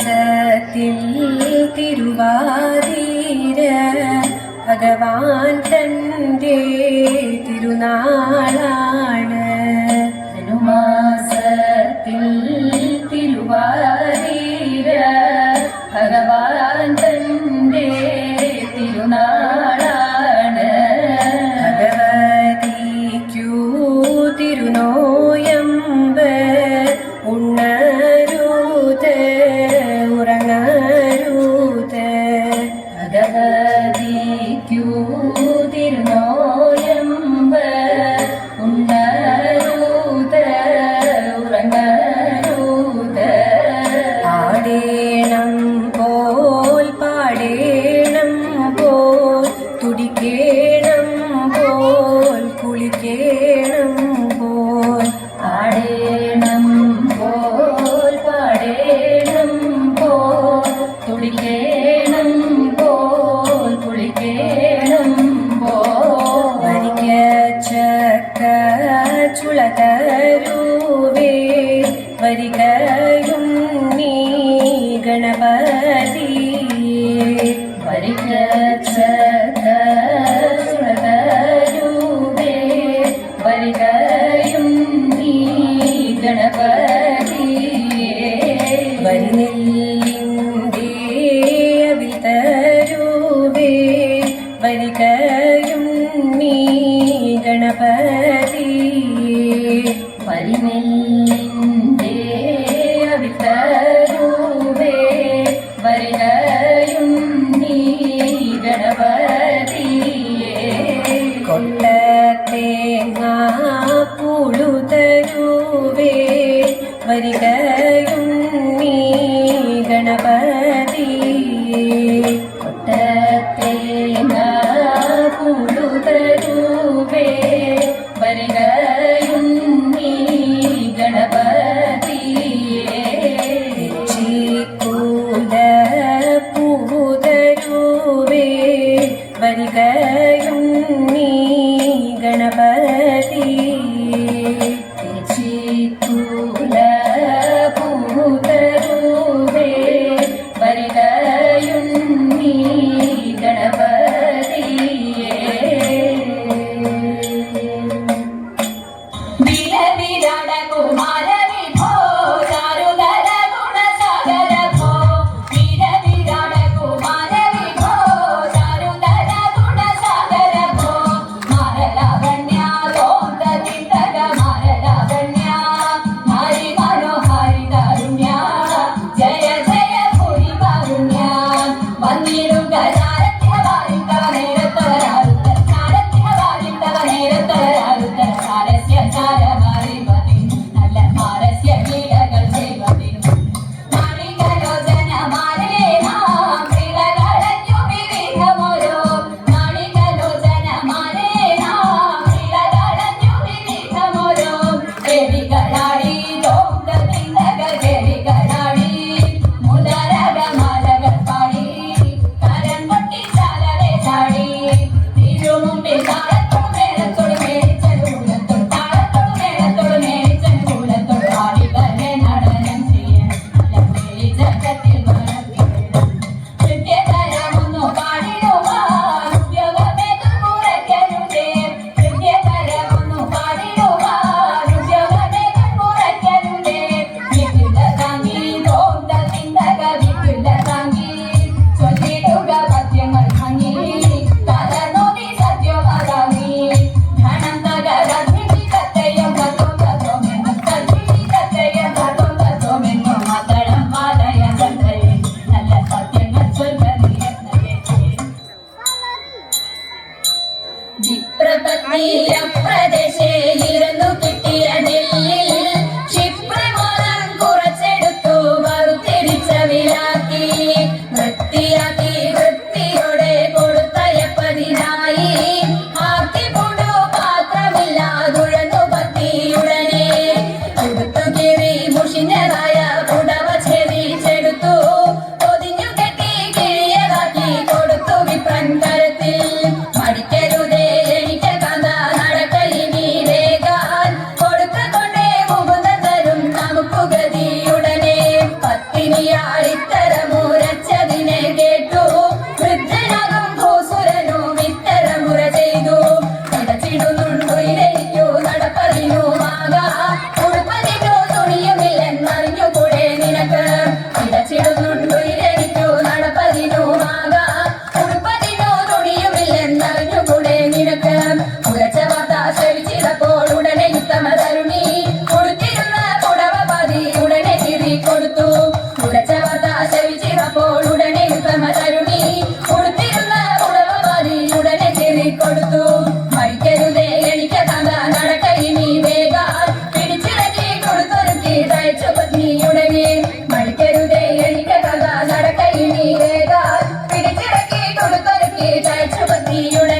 മാസത്തിൽ തിരുവാതിര ഭഗവാൻ തന്റെ തിരുനാളാണ്. ജഗദീക്യൂ വരികയും നീ ഗണപതി. വരികൂപേ വരികയും നീ ഗണപതി. വരുന്നില്ലിന്ദേവിൽ തരൂപേ വരികയും നീ ഗണപതി. വരുന്നില്ല വെണ്ട തേങ്ങ പുഴുതരുവേ വരികയും നീ ഗണപതി. കൊട്ട തേങ്ങ പുഴുതരുവേ വരികയും നീ ഗണപതി. ചീക്കൂല പുതരുവേ വരിക പ്രദേശേ ഇരുന്നു കിട്ടിയതില്ല ശക്തിയുടെ